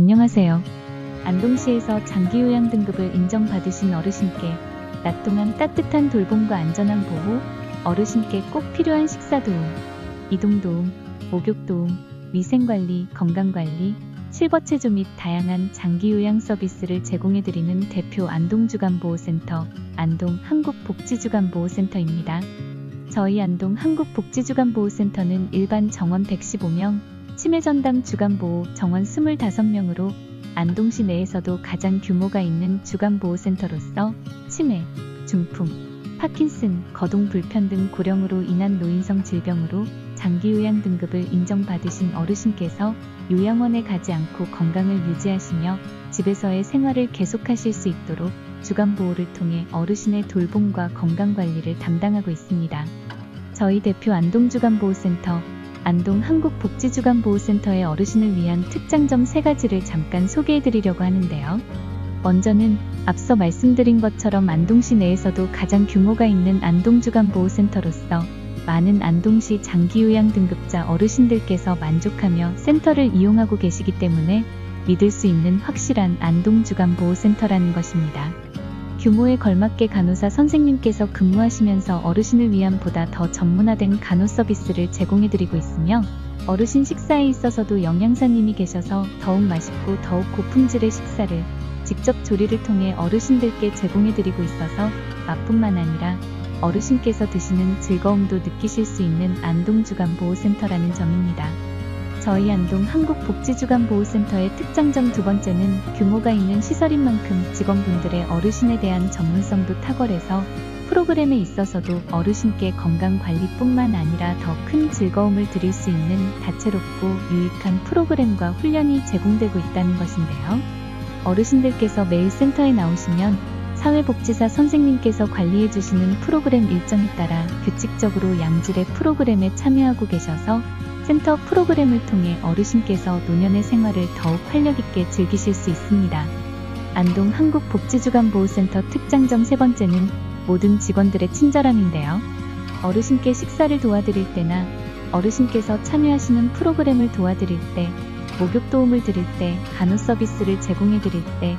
안녕하세요. 안동시에서 장기요양 등급을 인정받으신 어르신께 낮 동안 따뜻한 돌봄과 안전한 보호, 어르신께 꼭 필요한 식사 도움, 이동 도움, 목욕 도움, 위생관리, 건강관리, 실버체조 및 다양한 장기요양 서비스를 제공해드리는 대표 안동주간보호센터, 안동 한국복지주간보호센터입니다. 저희 안동 한국복지주간보호센터는 일반 정원 115명, 치매 전담 주간보호 정원 25명으로 안동시 내에서도 가장 규모가 있는 주간보호센터로서 치매, 중풍, 파킨슨, 거동 불편 등 고령으로 인한 노인성 질병으로 장기 요양 등급을 인정받으신 어르신께서 요양원에 가지 않고 건강을 유지하시며 집에서의 생활을 계속하실 수 있도록 주간보호를 통해 어르신의 돌봄과 건강관리를 담당하고 있습니다. 저희 대표 안동주간보호센터, 안동 한국복지주간보호센터의 어르신을 위한 특장점 세 가지를 잠깐 소개해 드리려고 하는데요. 먼저는 앞서 말씀드린 것처럼 안동시 내에서도 가장 규모가 있는 안동주간보호센터로서 많은 안동시 장기요양 등급자 어르신들께서 만족하며 센터를 이용하고 계시기 때문에 믿을 수 있는 확실한 안동주간보호센터라는 것입니다. 규모에 걸맞게 간호사 선생님께서 근무하시면서 어르신을 위한 보다 더 전문화된 간호 서비스를 제공해드리고 있으며 어르신 식사에 있어서도 영양사님이 계셔서 더욱 맛있고 더욱 고품질의 식사를 직접 조리를 통해 어르신들께 제공해드리고 있어서 맛뿐만 아니라 어르신께서 드시는 즐거움도 느끼실 수 있는 안동주간보호센터라는 점입니다. 저희 안동 한국복지주간보호센터의 특장점 두 번째는 규모가 있는 시설인 만큼 직원분들의 어르신에 대한 전문성도 탁월해서 프로그램에 있어서도 어르신께 건강관리뿐만 아니라 더 큰 즐거움을 드릴 수 있는 다채롭고 유익한 프로그램과 훈련이 제공되고 있다는 것인데요. 어르신들께서 매일 센터에 나오시면 사회복지사 선생님께서 관리해주시는 프로그램 일정에 따라 규칙적으로 양질의 프로그램에 참여하고 계셔서 센터 프로그램을 통해 어르신께서 노년의 생활을 더욱 활력있게 즐기실 수 있습니다. 안동 한국복지주간보호센터 특장점 세 번째는 모든 직원들의 친절함인데요. 어르신께 식사를 도와드릴 때나 어르신께서 참여하시는 프로그램을 도와드릴 때, 목욕 도움을 드릴 때, 간호 서비스를 제공해 드릴 때,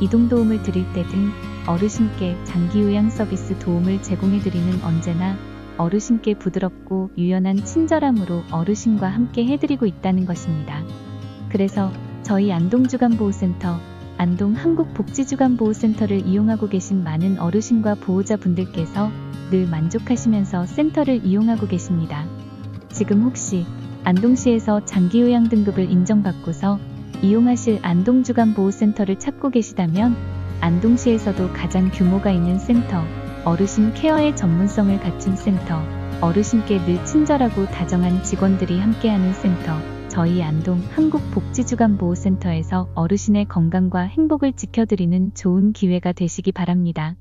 이동 도움을 드릴 때 등 어르신께 장기 요양 서비스 도움을 제공해 드리는 언제나 어르신께 부드럽고 유연한 친절함으로 어르신과 함께 해드리고 있다는 것입니다. 그래서 저희 안동주간보호센터, 안동 한국복지주간보호센터를 이용하고 계신 많은 어르신과 보호자분들께서 늘 만족하시면서 센터를 이용하고 계십니다. 지금 혹시 안동시에서 장기요양 등급을 인정받고서 이용하실 안동주간보호센터를 찾고 계시다면 안동시에서도 가장 규모가 있는 센터, 어르신 케어의 전문성을 갖춘 센터, 어르신께 늘 친절하고 다정한 직원들이 함께하는 센터, 저희 안동 한국복지주간보호센터에서 어르신의 건강과 행복을 지켜드리는 좋은 기회가 되시기 바랍니다.